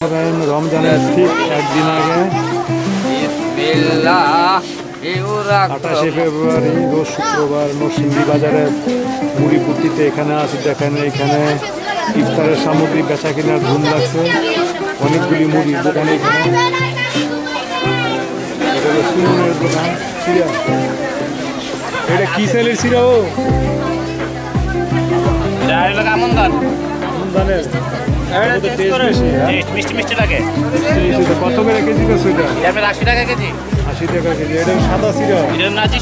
রমজানের ঠিক একদিন আগে আঠাশে ফেব্রুয়ারি রোজ শুক্রবার নরসিংদী বাজারে মুড়ি পুটিতে এখানে আছি দেখেন এখানে ইফতারের সামগ্রী বেচা কেনার ধুম লাগছে। অনেকগুলি মুড়ি দোকানে এখানে। এটা সুমনের দোকান সিরা এটা কি সেলের সিরা ও আমদানের হ্যাঁ? মিষ্টি মিষ্টি লাগে। কত করে কেজি বেশ এটা? আপনার আশি টাকা কেজি। আশি টাকা কেজি। এটা সাদা সিরা? এটা নাচি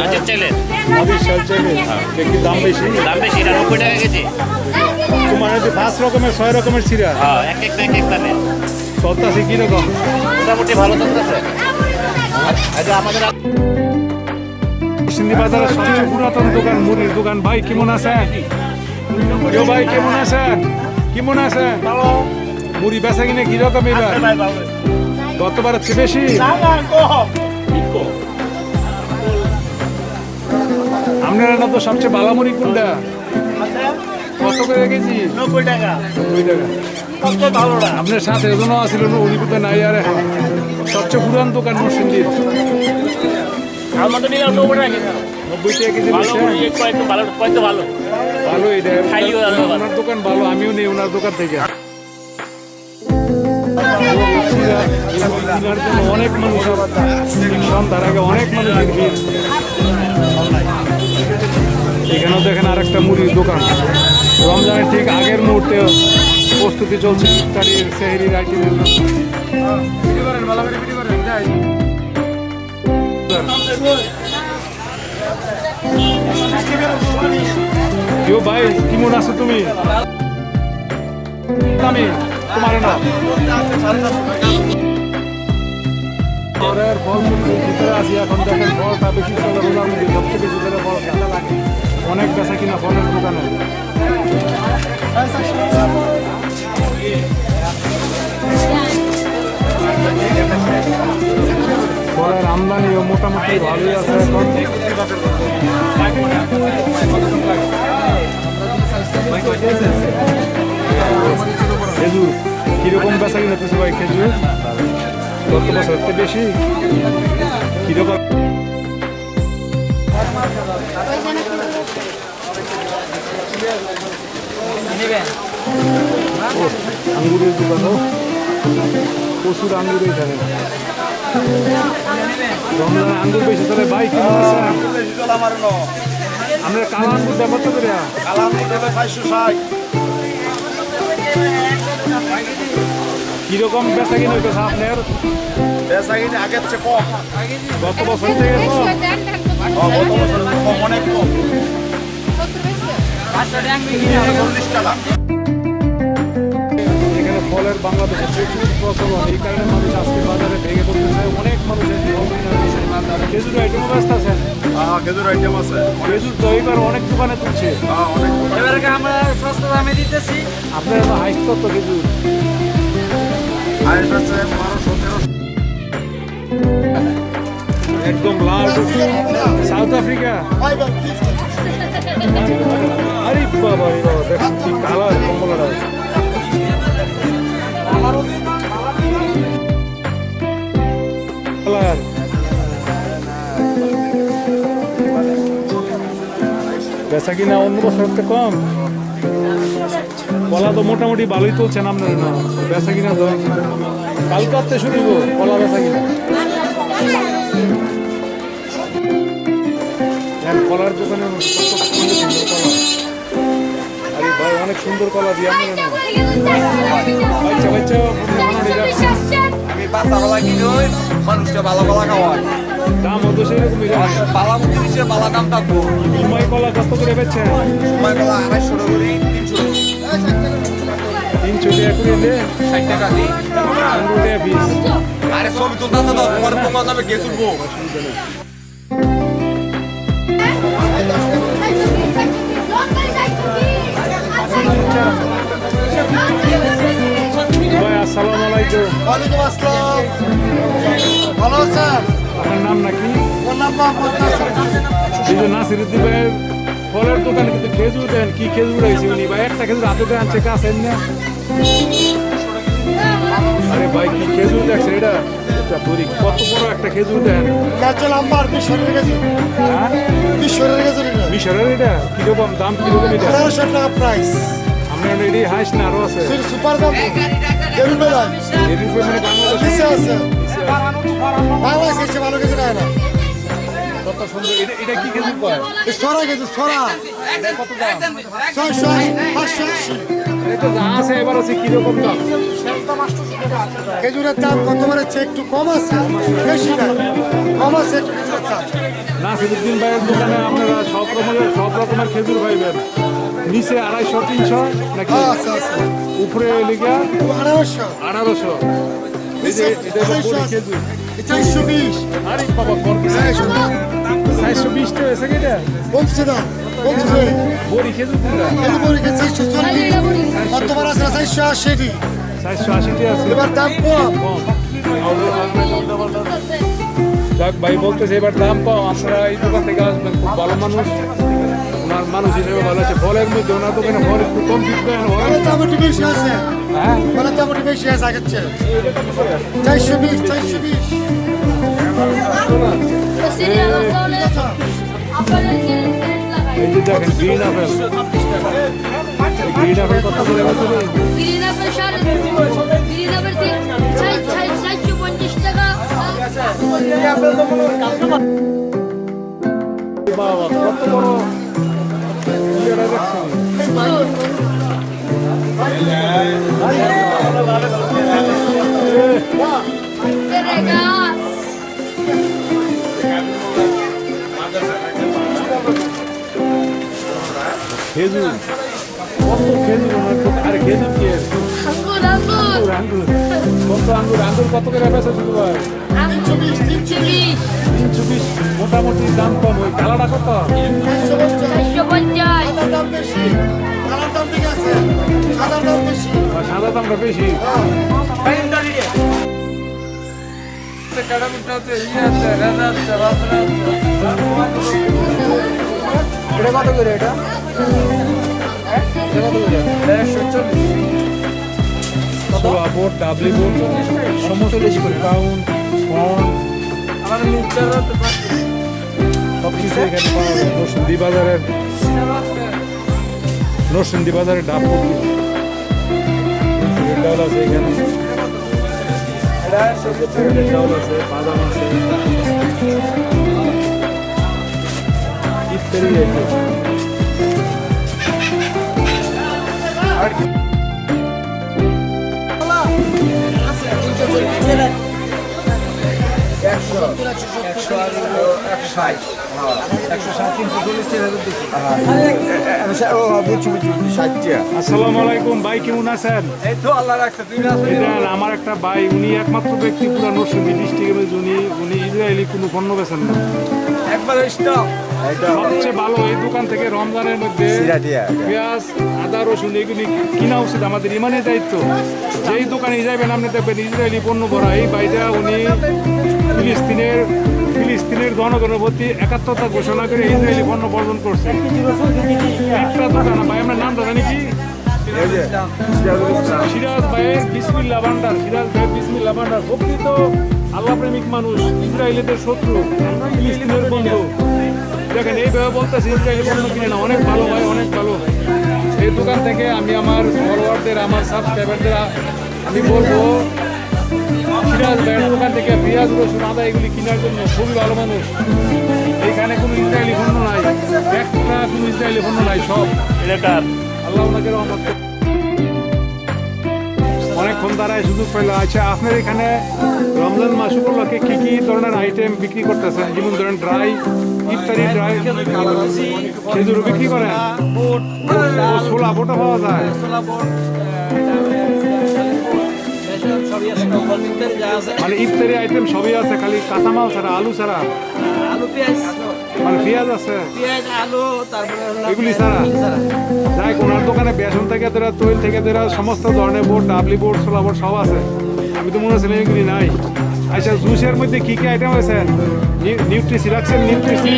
নাচের চাইলে নদীর শাল। চাইলে এটা দাম বেশি? দাম বেশি এটা নব্বই টাকা কেজি। তোমার হচ্ছে পাঁচ রকমের ছয় রকমের চিরা হ্যাঁ এক এক এক এক দামে চলতেছে কীরকম মোটামুটি ভালো চলতেছে আচ্ছা আমাদের সিন্ধি বাজারের সবচেয়ে পুরাতন দোকান মুড়ির দোকান। ভাই কেমন আছেন? ভাই কেমন আছেন? কেমন আছেন? মুড়ি বেচা কিনে কীরকম এবার? গতবার হচ্ছে বেশি? আপনারা না তো সবচেয়ে ভালো মুড়ি কোনটা? কত করে কেজি নব্বই টাকা। নব্বই আপনার সাথে এজনও আছিল উনি কোথায় নাই আর এখন। সবচেয়ে পুরান দোকান নিলাম নব্বই টাকা কেজি। ভালো। ভালো এটা ওনার দোকান ভালো আমিও নেই ওনার দোকান থেকে। অনেক মানুষ সন্ধ্যার আগে অনেক মানুষের ভিড় এখানেও দেখেন আর একটা মুড়ির দোকান। রমজানের ঠিক আগের মুহূর্তে প্রস্তুতি চলছে ইফতারির সেহরির আইটেমের জন্য। কেউ ভাই কেমন আছো তুমি? আমি তোমার ফল ভিতরে এখন অনেক কিনা ফলের দোকানে। ফলের আমদানিও মোটামুটি ভালোই আছে এখন। খেজুর কীরকম বেচা কিনা? হতেছে ভাই খেজুর গত বছর বেশি কীরকম আঙ্গুরের প্রচুর আঙ্গুর এখানে আঙ্গুর বেশি তাহলে ভাই কেমন আছেন করি। কালো আঙ্গুর দেবো তো করে কীরকম বেচা কিনে হইতেছে আপনার? আগের চেয়ে কম। গত বছর থেকে তো গত বছর কম অনেক কম। চল্লিশ টাকা। ফলের বাংলাদেশে প্রচুর প্রচলন এই কারণে মানুষ আজকে বাজারে ভেঙে পড়তেছে অনেক মানুষ এসে ফল কিনে নিচ্ছে। খেজুর আইটেমও ব্যস্ত আছেন? হ্যাঁ খেজুর আইটেম আছে। খেজুর তো এইবার অনেক দোকানে তুলছে। হ্যাঁ অনেক এবারে আমরা সস্তা দামে দিতেছি? আপনারা তো হাইট কত খেজুর? হাইট আছে বারোশো তেরোশো। একদম লাল সাউথ আফ্রিকা আরে বাবা রে বাবা দেখুন কি কালার কমলাটা। বেচা কিনা অন্য বছর থেকে কম? কলা তো মোটামুটি ভালোই চলছেন আপনার না। বেচা কিনা তো কালকাতে শুরু কলা বেচা কিনা। কলার দোকানে অনেক সুন্দর কলা। দিয়ে আপনার যাচ্ছে। আমি বাচ্চা বালা কিনে মানুষটা ভালো বালা খাওয়ায় দাম হতো সেরকমই যাচ্ছে বালা জিনিসে বালা দাম থাকব সময় কলা কত করে বেচছেন সময় বেলা আড়াইশো টাকা করে তিনশো তিনশো টাকা করে দে ষাট টাকা দিই পনেরো টাকা পিস আরে ছবি তোমার তোমার নামে ভাই আসসালামু আলাইকুম। ওয়ালাইকুম আসসালাম। ভালো আছেন? আপনার নাম নাকি? ওর নাম মোহাম্মদ নাসির এই নাসিরুদ্দিন ভাইয়ের ফলের দোকানে কিন্তু খেজুর দেন। কি খেজুর উনি ভাই? একটা খেজুর হাতে আনছে কাছেন না? আরে ভাই কি খেজুর দেখছে এটা? কত বড় একটা খেজুর দেন? নাম্বার বিশ্বরের গেছে হ্যাঁ? বিশ্বরের গেছে মিশরের এটা? কীরকম দাম কীরকম এটা? টাকা প্রাইস আমরা এটি হাইস না আছে। সুপার দাম। দেড় বেলায় এর উপরে বাংলাদেশ নিচে আছে। বাংলাদেশ এসে ভালো কিছু নেয় না। কত সুন্দর এটা এটা কি খেজুর কয়? সরা গেছে সরা কত দাম ছয়শো পাঁচশো আশি। এটা যা আছে এবার আছে কীরকম দাম? খেজুরের দাম কত বাড়ছে একটু কম আছে বেশি না। কম আছে একটু খেজুরের দাম নাসিরুদ্দিন ভাইয়ের দোকানে আপনারা সব রকমের সব রকমের খেজুর পাইবেন নিচে আড়াইশো তিনশো নাকি উপরে আঠারোশো আঠারোশো হলো আড়াইশো বড়ি চারশো বিশ। আরে বাবা চারশো। বিশ টাকা এসে কেটে কমছে দাম কমছে বড়ি খেজুর চারশো চল্লিশ। আছে চারশো আশি চারশো আশি আছে। এবার দাম কম কম। যাক ভাই বলতেছে এবার দাম কম। আপনারা এই দোকান থেকে আসবেন খুব ভালো মানুষ। মানুষ হিসেবে ভালো আছে। ফলের মধ্যে ওনার দোকানে ফল একটু কম দাম একটু বেশি আছে। হ্যাঁ? দাম বেশি আছে আগের চেয়ে চারশো বিশ চারশো বিশ। এই যে দেখেন গ্রিন আপেল গ্রিন আপেল কত করে বছর বাবা কত বড়? দেখছেন খেজুর কত খেজুর ওনার দোকান- আরে খেজুর কি এর? আঙ্গুর আঙ্গুর কত আঙ্গুর আঙ্গুর কত করে বেচা শুরু হয় তিনশো বিশ মোটামুটি দাম কম ওই কালাটা কত চারশো পঞ্চাশ সাদার দাম বেশি কালার দাম ঠিক আছে সাদার দাম বেশি। আর দামটা বেশি? এটা কত করে এটা? সোয়া বোর্ড ডাবলি বোর্ড সমস্ত পাউন্ড পন্ড সব কিছু এখানে পাওয়া যায়। নরসিংদী বাজারের নরসিংদী বাজারের ডাব পড়তি ডাল আছে এখানে। ছোলের ডাল আছে বাদাম আছে। ইত্যাদি item। বুঝছি বুঝছি ষাটটা আসসালামু আলাইকুম, ভাই কেমন আমার একটা ভাই, উনি একমাত্র ব্যক্তি পুরো উনি উনি ইসরায়েলি, কোনো পণ্য বেছেন না। সবচেয়ে ভালো এই দোকান থেকে রমজানের মধ্যে পেঁয়াজ, আদা, রসুন, এগুলি কিনা উচিত আমাদের ইমানের দায়িত্ব। যেই দোকানে যাবেন, আপনি দেখবেন ইসরায়েলি পণ্য ভরা। এই বাইটা উনি ফিলিস্তিনের ফিলিস্তিনের জনগণের প্রতি একাত্মতা ঘোষণা করে ইসরায়েলি পণ্য বর্জন করছে। একটা দোকান ভাই আমরা নামটা জানি কি? সিরাজ ভাইয়ের বিসমিল্লা ভান্ডার সিরাজ ভাইয়ের বিসমিল্লা ভান্ডার। প্রকৃত আল্লাহ প্রেমিক মানুষ ইসরায়েলিদের শত্রু ফিলিস্তিনের বন্ধু। দেখেন এইভাবে বলতেছি ইসরায়েলি পণ্য কিনে না অনেক ভালো ভাই অনেক ভালো। এই দোকান থেকে আমি আমার ফলোয়ারদের আমার সাবস্ক্রাইবারদের আমি বলব সিরাজ ভাইয়ের দোকান থেকে পেঁয়াজ রসুন আদা এগুলি কেনার জন্য। খুবই ভালো মানুষ। এইখানে কোনো ইসরায়েলি পণ্য নাই। একটা কোনো ইসরায়েলি পণ্য নাই সব। এলাকার আল্লাহ ওনাকে রহমত অনেকক্ষণ দ্বারাই সুযোগ পেল আচ্ছা আপনার এখানে রমজান মাস উপলক্ষে কি কি ধরনের আইটেম বিক্রি করতেছেন? যেমন ধরেন ড্রাই ইফতারি ড্রাই খেজুর বিক্রি করেন? ছোলা বোটা পাওয়া যায়। মানে ইফতারি আইটেম সবই আছে খালি কাঁচামাল ছাড়া আলু ছাড়া। আলু পেঁয়াজ। মানে পেঁয়াজ আছে। পেঁয়াজ আলু তারপরে এগুলি ছাড়া। যাই ওনার দোকানে বেসন থেকে দেরা তৈল থেকে দেরা সমস্ত ধরনের বোর্ড ডাবলি বোর্ড ছোলা বোর্ড সব আছে। আমি তো মনে হচ্ছিলাম এগুলি নাই। আচ্ছা জুসের মধ্যে কি কি আইটেম আছে? নিউট্রিসি রাখছেন নিউট্রিসি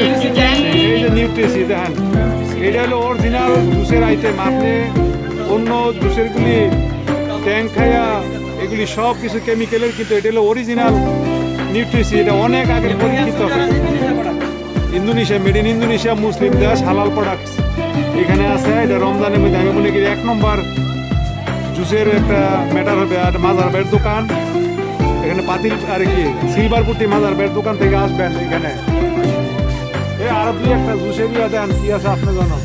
এই যে নিউট্রিসি দেখেন। এটা হলো অরিজিনাল জুসের আইটেম আপনি অন্য জুসেরগুলি ট্যাঙ্ক খায়া এগুলি সব কিছু কেমিক্যালের কিন্তু এটা হলো অরিজিনাল নিউট্রিসি এটা অনেক আগের পরীক্ষিত ইন্দোনেশিয়া মেড ইন ইন্দোনেশিয়া মুসলিম দেশ হালাল প্রোডাক্টস এখানে আছে, এটা রমজানের মধ্যে, আমি মনে করি এক নম্বর জুসের একটা ম্যাটার হবে, আর মাজার বের দোকান। এখানে পাতিল, আর কি সিলভার পুটি মাজার বের দোকান থেকে আসবেন এখানে। এ আর দুই একটা জুসের ইয়া দেন, কি আছে আপনি জানো